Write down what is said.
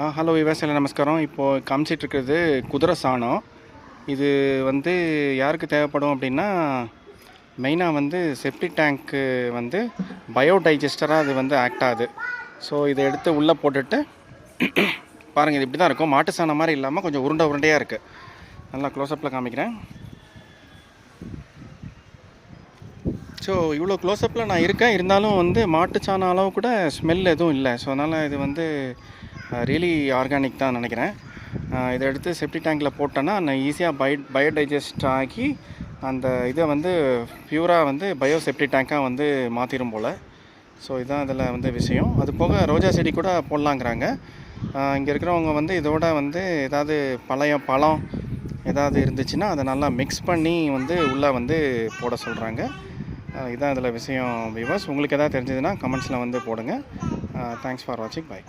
ஆ hello விவசாயில நமஸ்காரம். இப்போது காமிச்சிட்ருக்கிறது குதிரை சாணம். இது வந்து யாருக்கு தேவைப்படும் அப்படின்னா மெயினாக வந்து செப்டி டேங்க்கு வந்து பயோடைஜஸ்டராக அது வந்து ஆக்ட் ஆகுது. ஸோ இதை எடுத்து உள்ளே போட்டுட்டு பாருங்கள் இது இப்படி தான் இருக்கும். மாட்டு சாணம் மாதிரி இல்லாமல் கொஞ்சம் உருண்டை உருண்டையாக இருக்குது நல்லா க்ளோஸ்அப்பில் காமிக்கிறேன். ஸோ இவ்வளோ க்ளோஸ்அப்பில் நான் இருக்கேன். இருந்தாலும் வந்து மாட்டு சாணம் அளவு கூட ஸ்மெல் எதுவும் இல்லை. ஸோ அதனால் இது வந்து ரியலி ஆர்கானிக் தான் நினைக்கிறேன். இதை எடுத்து செப்டி டேங்கில் போட்டேன்னா நான் ஈஸியாக பயோ பயோடைஜஸ்ட் ஆக்கி அந்த இதை வந்து பியூராக வந்து பயோ செப்டி டேங்காக வந்து மாற்றிடும் போல். ஸோ இதுதான் இதில் வந்து விஷயம். அது போக ரோஜா செடி கூட போடலாங்கிறாங்க. இங்கே இருக்கிறவங்க வந்து இதோட வந்து ஏதாவது பழைய பழம் ஏதாவது இருந்துச்சுன்னா அதை நல்லா மிக்ஸ் பண்ணி வந்து உள்ளே வந்து போட சொல்கிறாங்க இதுதான் இதில் விஷயம் வியூவர்ஸ் உங்களுக்கு எதாவது தெரிஞ்சதுன்னா கமெண்ட்ஸில் வந்து போடுங்க. தேங்க்ஸ் ஃபார் வாட்சிங் பை